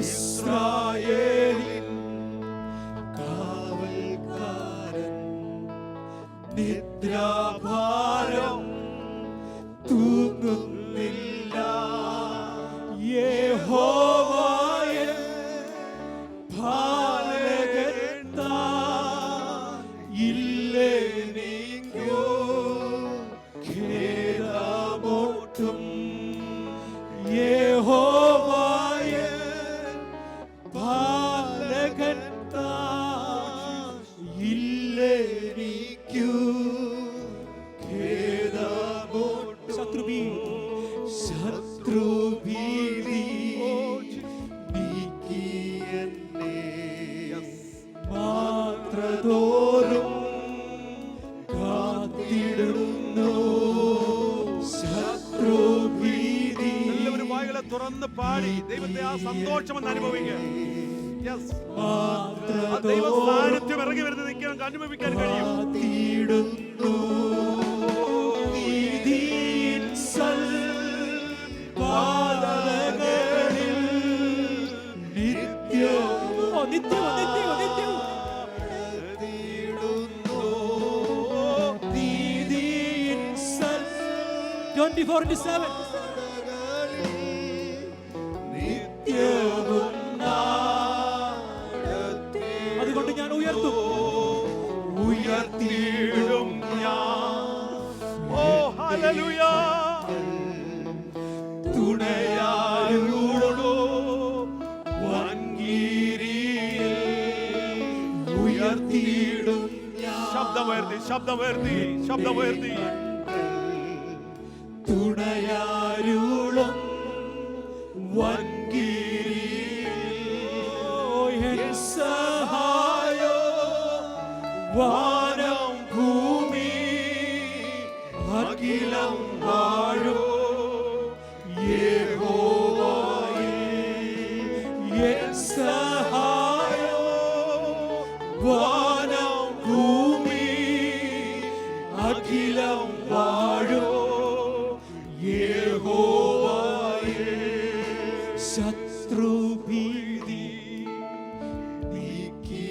ഇസ്രായേലിൻ കാവൽക്കാരൻ നിദ്രാഭാരം തൂങ്ങുന്നില്ല. യഹോവായ പാലകൻ താൻ ഇല്ലെനിക്കോ ഖേദമൊട്ടും ഖേദമൊട്ടും. ശത്രുഭീ ശത്രുഭീതി നീക്കിയെന്നെ. മാത്രതോറും കാത്തിടുന്നു. ശത്രുഭീതി എല്ലാവരും വായികളെ തുറന്ന് പാടി. ദൈവത്തെ ആ സന്തോഷം എന്ന് അനുഭവിക്കുക ദൈവ സാന്നിധ്യം ഇറങ്ങി വരുന്നത് നിൽക്കാൻ അനുഭവിക്കാൻ കഴിയും. നിത്യവും നിത്യവും നിത്യവും. നിത്യവും നീതിയിൻ സൽ 24 7 ഉയർത്തിയിടും ഓ ഹല്ലേലൂയ. തുണയാരുള്ളൂ വൻകീരിയിൽ ഉയർത്തിയിടും ശബ്ദമുയർത്തി ശബ്ദമുയർത്തി ശബ്ദമുയർത്തി. തുണയാരുളും വൻകീരിയിൽ. സഹായോ വാ വാനം ഭൂമി അഖിലം വാഴോ. യഹോവായേ ശത്രുഭീതി നീക്കി